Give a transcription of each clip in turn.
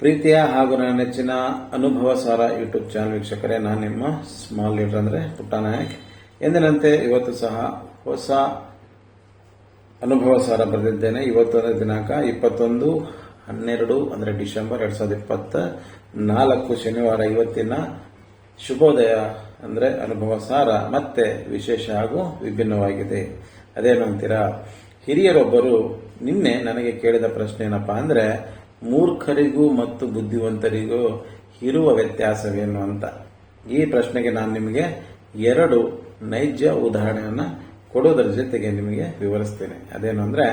ಪ್ರೀತಿಯ ಹಾಗೂ ನನ್ನ ನೆಚ್ಚಿನ ಅನುಭವ ಸಾರ ಯೂಟ್ಯೂಬ್ ಚಾನಲ್ ವೀಕ್ಷಕರೇ, ನಾನು ನಿಮ್ಮ ಸ್ಮಾಲ್ ಲೀಡರ್ ಅಂದರೆ ಪುಟ್ಟ ನಾಯಕ್. ಎಂದಿನಂತೆ ಇವತ್ತು ಸಹ ಹೊಸ ಅನುಭವ ಸಾರ ಬರೆದಿದ್ದೇನೆ. ಇವತ್ತೊಂದು ದಿನಾಂಕ ಇಪ್ಪತ್ತೊಂದು ಹನ್ನೆರಡು, ಅಂದರೆ ಡಿಸೆಂಬರ್ ಎರಡು ಸಾವಿರದ ಇಪ್ಪತ್ತ ನಾಲ್ಕು ಶನಿವಾರ ಇವತ್ತಿನ ಶುಭೋದಯ ಅಂದರೆ ಅನುಭವ ಸಾರ ಮತ್ತೆ ವಿಶೇಷ ಹಾಗೂ ವಿಭಿನ್ನವಾಗಿದೆ. ಅದೇನು ಅಂತೀರಾ ಹಿರಿಯರೊಬ್ಬರು ನಿನ್ನೆ ನನಗೆ ಕೇಳಿದ ಪ್ರಶ್ನೆ ಏನಪ್ಪಾ ಅಂದ್ರೆ ಮೂರ್ಖರಿಗೂ ಮತ್ತು ಬುದ್ಧಿವಂತರಿಗೂ ಇರುವ ವ್ಯತ್ಯಾಸವೇನು ಅಂತ? ಈ ಪ್ರಶ್ನೆಗೆ ನಾನು ನಿಮಗೆ ಎರಡು ನೈಜ ಉದಾಹರಣೆಯನ್ನು ಕೊಡೋದರ ಜೊತೆಗೆ ನಿಮಗೆ ವಿವರಿಸ್ತೇನೆ. ಅದೇನು ಅಂದರೆ,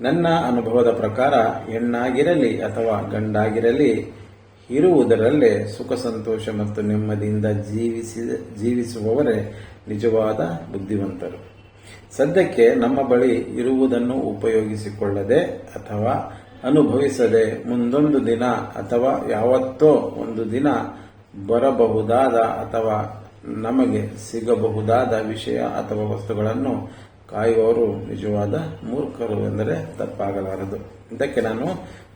ನನ್ನ ಅನುಭವದ ಪ್ರಕಾರ ಹೆಣ್ಣಾಗಿರಲಿ ಅಥವಾ ಗಂಡಾಗಿರಲಿ, ಇರುವುದರಲ್ಲೇ ಸುಖ, ಸಂತೋಷ ಮತ್ತು ನೆಮ್ಮದಿಯಿಂದ ಜೀವಿಸಿ, ಜೀವಿಸುವವರೇ ನಿಜವಾದ ಬುದ್ಧಿವಂತರು. ಸದ್ಯಕ್ಕೆ ನಮ್ಮ ಬಳಿ ಇರುವುದನ್ನು ಉಪಯೋಗಿಸಿಕೊಳ್ಳದೆ ಅಥವಾ ಅನುಭವಿಸದೆ ಮುಂದೊಂದು ದಿನ ಅಥವಾ ಯಾವತ್ತೋ ಒಂದು ದಿನ ಬರಬಹುದಾದ ಅಥವಾ ನಮಗೆ ಸಿಗಬಹುದಾದ ವಿಷಯ ಅಥವಾ ವಸ್ತುಗಳನ್ನು ಕಾಯುವವರು ನಿಜವಾದ ಮೂರ್ಖರು ಎಂದರೆ ತಪ್ಪಾಗಲಾರದು. ಇದಕ್ಕೆ ನಾನು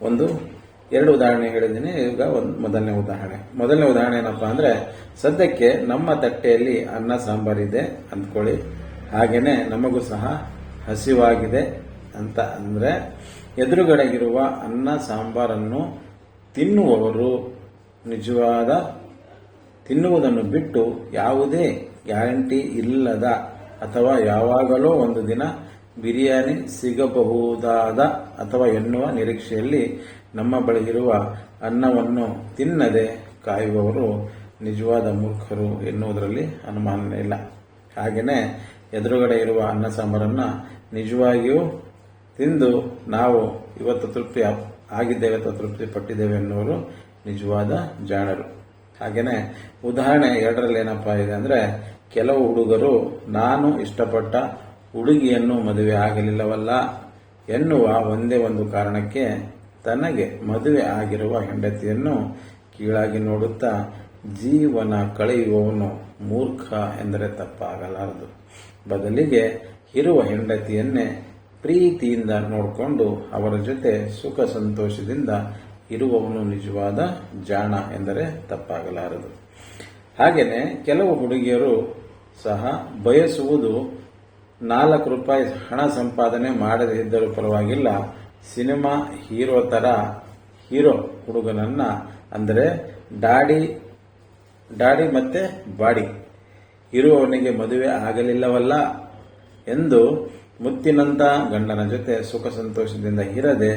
ಒಂದು ಎರಡು ಉದಾಹರಣೆ ಹೇಳಿದ್ದೀನಿ. ಈಗ ಒಂದು ಮೊದಲನೇ ಉದಾಹರಣೆ. ಮೊದಲನೇ ಉದಾಹರಣೆ ಏನಪ್ಪಾ ಅಂದ್ರೆ, ಸದ್ಯಕ್ಕೆ ನಮ್ಮ ತಟ್ಟೆಯಲ್ಲಿ ಅನ್ನ ಸಾಂಬಾರಿದೆ ಅಂದ್ಕೊಳ್ಳಿ. ಹಾಗೆಯೇ ನಮಗೂ ಸಹ ಹಸಿವಾಗಿದೆ ಅಂತ ಅಂದ್ರೆ ಎದುರುಗಡೆಗಿರುವ ಅನ್ನ ಸಾಂಬಾರನ್ನು ತಿನ್ನುವವರು ನಿಜವಾದ ತಿನ್ನುವುದನ್ನು ಬಿಟ್ಟು ಯಾವುದೇ ಗ್ಯಾರಂಟಿ ಇಲ್ಲದ ಅಥವಾ ಯಾವಾಗಲೋ ಒಂದು ದಿನ ಬಿರಿಯಾನಿ ಸಿಗಬಹುದಾದ ಅಥವಾ ಎನ್ನುವ ನಿರೀಕ್ಷೆಯಲ್ಲಿ ನಮ್ಮ ಬಳಿ ಇರುವ ಅನ್ನವನ್ನು ತಿನ್ನದೆ ಕಾಯುವವರು ನಿಜವಾದ ಮೂರ್ಖರು ಎನ್ನುವುದರಲ್ಲಿ ಅನುಮಾನ ಇಲ್ಲ. ಹಾಗೆಯೇ ಎದುರುಗಡೆ ಇರುವ ಅನ್ನ ಸಾಂಬಾರನ್ನು ನಿಜವಾಗಿಯೂ ತಿಂದು ನಾವು ಇವತ್ತು ತೃಪ್ತಿ ಆಗಿದ್ದೇವೆ, ಅಥವಾ ತೃಪ್ತಿ ಪಟ್ಟಿದ್ದೇವೆ ಎನ್ನುವರು ನಿಜವಾದ ಜಾಣರು. ಹಾಗೇನೆ ಉದಾಹರಣೆ ಎರಡರಲ್ಲಿ ಏನಪ್ಪಾ ಇದೆ ಅಂದ್ರೆ, ಕೆಲವು ಹುಡುಗರು, ನಾನು ಇಷ್ಟಪಟ್ಟ ಹುಡುಗಿಯನ್ನು ಮದುವೆ ಆಗಲಿಲ್ಲವಲ್ಲ ಎನ್ನುವ ಒಂದೇ ಒಂದು ಕಾರಣಕ್ಕೆ ತನಗೆ ಮದುವೆ ಆಗಿರುವ ಹೆಂಡತಿಯನ್ನು ಕೀಳಾಗಿ ನೋಡುತ್ತಾ, ಜೀವನ ಕಳೆಯುವವನು ಮೂರ್ಖ ಎಂದರೆ ತಪ್ಪಾಗಲಾರದು. ಬದಲಿಗೆ, ಇರುವ ಹೆಂಡತಿಯನ್ನೇ ಪ್ರೀತಿಯಿಂದ ನೋಡಿಕೊಂಡು ಅವರ ಜೊತೆ ಸುಖ ಸಂತೋಷದಿಂದ ಇರುವವನು ನಿಜವಾದ ಜಾಣ ಎಂದರೆ ತಪ್ಪಾಗಲಾರದು. ಹಾಗೆಯೇ ಕೆಲವು ಹುಡುಗಿಯರು ಸಹ ಬಯಸುವುದು ನಾಲ್ಕು ರೂಪಾಯಿ ಹಣ ಸಂಪಾದನೆ ಮಾಡದೇ ಇದ್ದರೂ ಪರವಾಗಿಲ್ಲ, ಸಿನಿಮಾ ಹೀರೋ ಥರ ಹೀರೋ ಹುಡುಗನನ್ನ ಅಂದರೆ ಡಾಡಿ ಡಾಡಿ ಮತ್ತೆ ಬಾಡಿ ಇರುವವನಿಗೆ ಮದುವೆ ಆಗಲಿಲ್ಲವಲ್ಲ ಎಂದು ಮುತ್ತಿನಂತ ಗಂಡನ ಜೊತೆ ಸುಖ ಸಂತೋಷದಿಂದ ಇರದೆ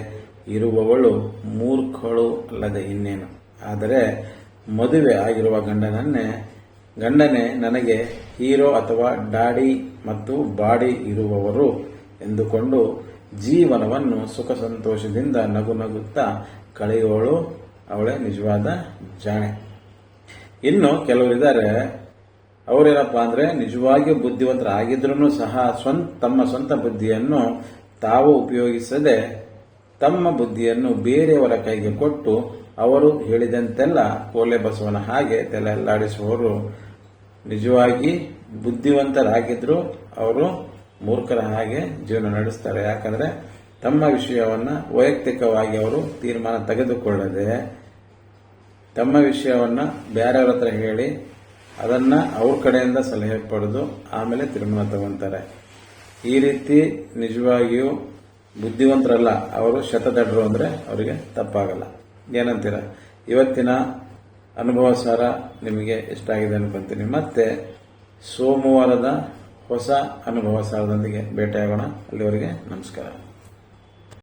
ಇರುವವಳು ಮೂರ್ಖಳು ಅಲ್ಲದೆ ಇನ್ನೇನು? ಆದರೆ ಮದುವೆ ಆಗಿರುವ ಗಂಡನನ್ನೇ, ಗಂಡನೇ ನನಗೆ ಹೀರೋ ಅಥವಾ ಡಾಡಿ ಮತ್ತು ಬಾಡಿ ಇರುವವರು ಎಂದುಕೊಂಡು ಜೀವನವನ್ನು ಸುಖ ಸಂತೋಷದಿಂದ ನಗು ನಗುತ್ತಾ ಕಳೆಯುವಳು ಅವಳೇ ನಿಜವಾದ ಜಾಣೆ. ಇನ್ನು ಕೆಲವರಿದ್ದಾರೆ ಅವರೇನಪ್ಪ ಅಂದ್ರೆ ನಿಜವಾಗಿಯೂ ಬುದ್ಧಿವಂತರಾಗಿದ್ರೂ ಸಹ ಸ್ವಂತ, ತಮ್ಮ ಸ್ವಂತ ಬುದ್ಧಿಯನ್ನು ತಾವು ಉಪಯೋಗಿಸದೆ ತಮ್ಮ ಬುದ್ಧಿಯನ್ನು ಬೇರೆಯವರ ಕೈಗೆ ಕೊಟ್ಟು ಅವರು ಹೇಳಿದಂತೆಲ್ಲ ಕೋಲೆ ಬಸವನ ಹಾಗೆ ತಲೆಯಲ್ಲಾಡಿಸುವವರು. ನಿಜವಾಗಿ ಬುದ್ಧಿವಂತರಾಗಿದ್ರು ಅವರು ಮೂರ್ಖರ ಹಾಗೆ ಜೀವನ ನಡೆಸ್ತಾರೆ. ಯಾಕಂದ್ರೆ ತಮ್ಮ ವಿಷಯವನ್ನ ವೈಯಕ್ತಿಕವಾಗಿ ಅವರು ತೀರ್ಮಾನ ತೆಗೆದುಕೊಳ್ಳದೆ ತಮ್ಮ ವಿಷಯವನ್ನ ಬೇರೆಯವರ ಹತ್ರ ಹೇಳಿ ಅದನ್ನ ಅವ್ರ ಕಡೆಯಿಂದ ಸಲಹೆ ಪಡೆದು ಆಮೇಲೆ ತೀರ್ಮಾನ ತಗೊಂತಾರೆ. ಈ ರೀತಿ ನಿಜವಾಗಿಯೂ ಬುದ್ಧಿವಂತರಲ್ಲ, ಅವರು ಶತದಡ್ರು ಅಂದ್ರೆ ಅವರಿಗೆ ತಪ್ಪಾಗಲ್ಲ. ಏನಂತೀರ? ಇವತ್ತಿನ ಅನುಭವ ಸಾರ ನಿಮಗೆ ಇಷ್ಟ ಆಗಿದೆ ಅನ್ಕೊಂತೀನಿ. ಮತ್ತೆ ಸೋಮವಾರದ ಹೊಸ ಅನುಭವ ಸಾರದೊಂದಿಗೆ ಭೇಟಿಯಾಗೋಣ. ಅಲ್ಲಿವರೆಗೆ ನಮಸ್ಕಾರ.